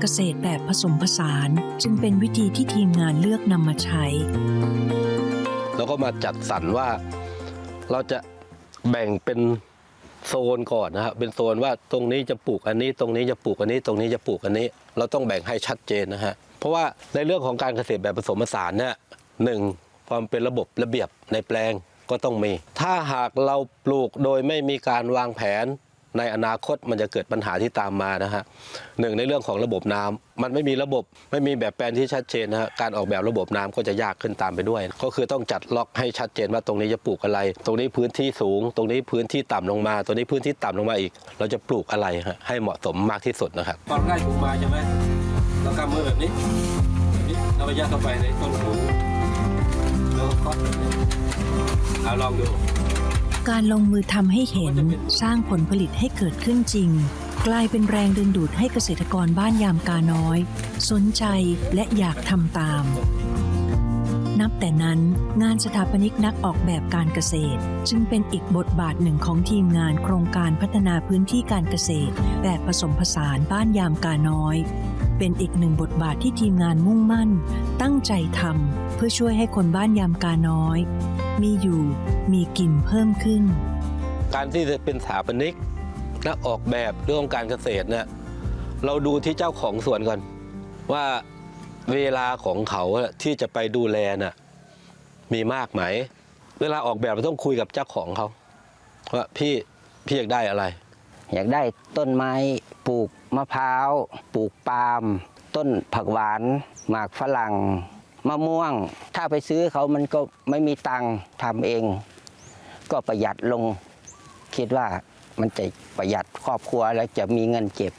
เกษตรแบบผสมผสานจึงเป็นวิธีที่ทีมงานเลือกนำมาใช้ แล้วก็มาจัดสรรว่าเราจะแบ่งเป็นโซนก่อนนะครับเป็นโซนว่าตรงนี้จะปลูกอันนี้ตรงนี้จะปลูกอันนี้ตรงนี้จะปลูกอันนี้ เราต้องแบ่งให้ชัดเจนนะฮะเพราะว่าในเรื่องของการเกษตรแบบผสมผสานเนี่ยหนึ่งความเป็นระบบระเบียบในแปลงก็ต้องมี ถ้าหากเราปลูกโดยไม่มีการวางแผน ในอนาคตมันจะเกิดปัญหาที่ตามมานะฮะหนึ่งในเรื่องของระบบน้ำมันไม่มีระบบไม่มีแบบแปลนที่ชัดเจนนะฮะการออกแบบระบบน้ำก็จะยากขึ้นตามไปด้วย ก็คือต้องจัดล็อกให้ชัดเจนว่าตรงนี้จะปลูกอะไร ตรงนี้พื้นที่สูง ตรงนี้พื้นที่ต่ำลงมา ตรงนี้พื้นที่ต่ำลงมาอีก เราจะปลูกอะไรฮะให้เหมาะสมมากที่สุดนะครับตอนใกล้ปลูกมาใช่ไหมเรากำมือแบบนี้แบบนี้เราไปยัดเข้าไปในต้นหูแล้วก็ก๊อเอาลองดู การลงมือทำให้เห็นสร้างผลผลิตให้เกิดขึ้นจริง กลายเป็นแรงดึงดูดให้เกษตรกรบ้านยามกาน้อย สนใจและอยากทำตาม นับแต่นั้นงานสถาปนิกนักออกแบบการเกษตร จึงเป็นอีกบทบาทหนึ่งของทีมงานโครงการพัฒนาพื้นที่การเกษตร แบบผสมผสานบ้านยามกาน้อย เป็นอีกหนึ่งบทบาทที่ทีมงานมุ่งมั่น ตั้งใจทำเพื่อช่วยให้คนบ้านยามกาน้อย มีอยู่มีกินเพิ่มขึ้น การที่จะเป็นสถาปนิกนักออกแบบเรื่องของการเกษตรเนี่ยเราดูที่เจ้าของสวนก่อน ว่าเวลาของเขาอะที่จะไปดูแลน่ะมีมากไหม เวลาออกแบบเราต้องคุยกับเจ้าของเขาว่าพี่พี่อยากได้อะไร อยากได้ต้นไม้ปลูกมะพร้าว ปลูกปาล์มต้นผักหวานหมากฝรั่ง มะม่วง ถ้าไปซื้อเขามันก็ไม่มีตังค์ทำเอง ก็ประหยัดลง คิดว่ามันจะประหยัดครอบครัวแล้วจะมีเงินเก็บ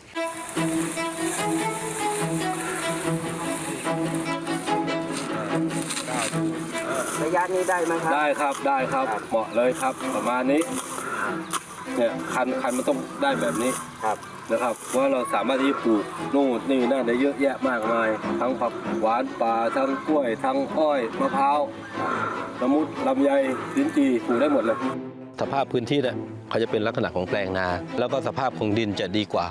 ระยะนี้ได้ไหมครับ ได้ครับได้ครับ เหมาะเลยครับ ประมาณนี้ เนี่ยคันคันมันต้องได้แบบนี้ครับนะครับเพราะเราสามารถที่จะปลูกนู่นนี่นั่นได้เยอะแยะมากมาย ทั้งผักหวานป่าทั้งกล้วย ทั้งอ้อยมะพร้าวละมุดลำไยลิ้นจี่ปลูกได้หมดเลยสภาพพื้นที่เนี่ยเขาจะเป็นลักษณะของแปลงนา แล้วก็สภาพของดินจะดีกว่า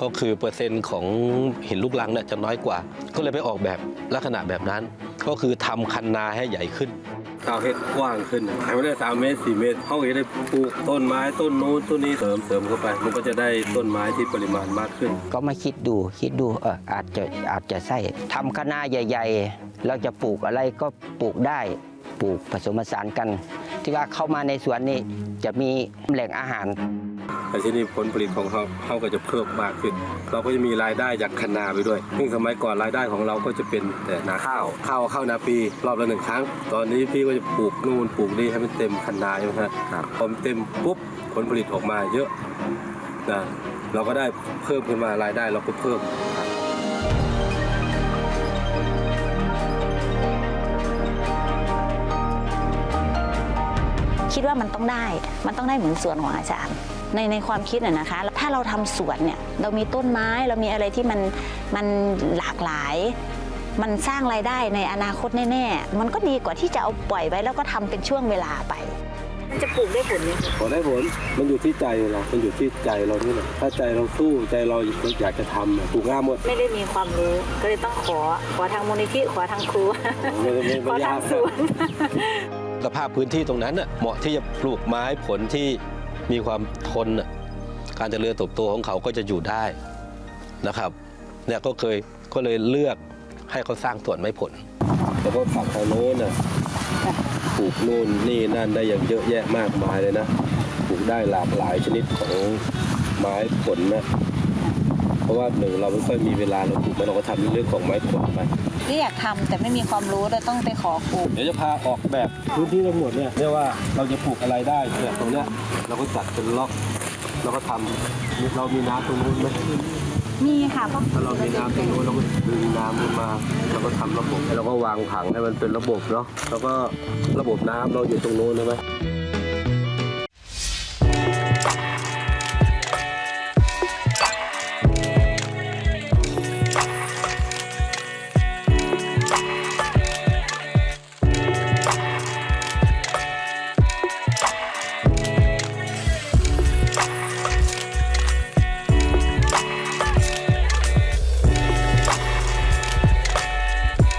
ก็คือเปอร์เซ็นต์ของหินลูกรังเนี่ยจะน้อยกว่า ก็เลยไปออกแบบลักษณะแบบนั้น ก็คือทำคันนาให้ใหญ่ขึ้น ข้าวเฮ็ดกว้างขึ้นหายไปได้สามเมตรสี่เมตรเขาก็จะได้ปลูกต้นไม้ต้นนู้นต้นนี้เสริมเสริมเข้าไป มันก็จะได้ต้นไม้ที่ปริมาณมากขึ้น ก็มาคิดดูคิดดูเอออาจจะอาจจะใช่ทำคณะใหญ่ๆ เราจะปลูกอะไรก็ปลูกได้ปลูกผสมผสานกัน ที่ว่าเข้ามาในสวนนี่จะมีแหล่งอาหาร แต่ที่นี่ผลผลิตของเขาเขาก็จะเพิ่มมากขึ้น เราก็จะมีรายได้จากคันนาไปด้วย ซึ่งสมัยก่อนรายได้ของเราก็จะเป็นแต่นาข้าวข้าวเข้านาปีรอบละหนึ่งครั้ง ตอนนี้พี่ก็จะปลูกนู่นปลูกนี่ให้มันเต็มคันนาใช่ไหมครับครับพอมันเต็มปุ๊บผลผลิตออกมาเยอะนะเราก็ได้เพิ่มขึ้นมารายได้เราก็เพิ่มคิดว่ามันต้องได้ มันต้องได้เหมือนสวนของอาจารย์ ในในความคิดน่ะนะคะ ถ้าเราทำสวนเนี่ยเรามีต้นไม้เรามีอะไรที่มันมันหลากหลาย มันสร้างรายได้ในอนาคตแน่ๆมันก็ดีกว่าที่จะเอาปล่อยไว้แล้วก็ทำเป็นช่วงเวลาไปมันจะปลูกได้ผลไหมผลได้ผล มันอยู่ที่ใจเรา มันอยู่ที่ใจเรานี่แหละ ถ้าใจเราสู้ใจเราอยากจะทำเนี่ยปลูกง่ายหมด ไม่ได้มีความรู้ ก็เลยต้องขอ ขอทางมูลนิธิขอทางครูไม่ไม่ขอไม่ทายางกสวนสภาพพื้นที่ตรงนั้นน่ะเหมาะที่จะปลูกไม้ผลที่ มีความทนการเจริญเติบโตของเขาก็จะอยู่ได้นะครับเนี่ยก็เคยก็เลยเลือกให้เขาสร้างสวนไม้ผล แล้วก็ฝักทางโน้นน่ะปลูกนู่นนี่นั่นได้อย่างเยอะแยะมากมายเลยนะปลูกได้หลากหลายชนิดของไม้ผลนะ ราะว่าหนึ่งเราไม่ค่อยมีเวลาเราปลูกแล้วเราก็ทำในเรื่องของไม้ผลไปที่อยากทำแต่ไม่มีความรู้เลยต้องไปขอครู เดี๋ยวจะพาออกแบบพื้นที่ทั้งหมดเนี่ยเรียกว่าเราจะปลูกอะไรได้เนี่ยตรงเนี้ยเราก็จัดเป็นล็อกเราก็ทำเรามีน้ำตรงนู้นไหมมีค่ะก็ถ้าเรามีน้ำตรงนู้นเราก็ดึงน้ำขึ้นมาเราก็ทำระบบเราก็วางผังให้มันเป็นระบบเนาะแล้วก็ระบบน้ำเราอยู่ตรงนู้นใช่ไหม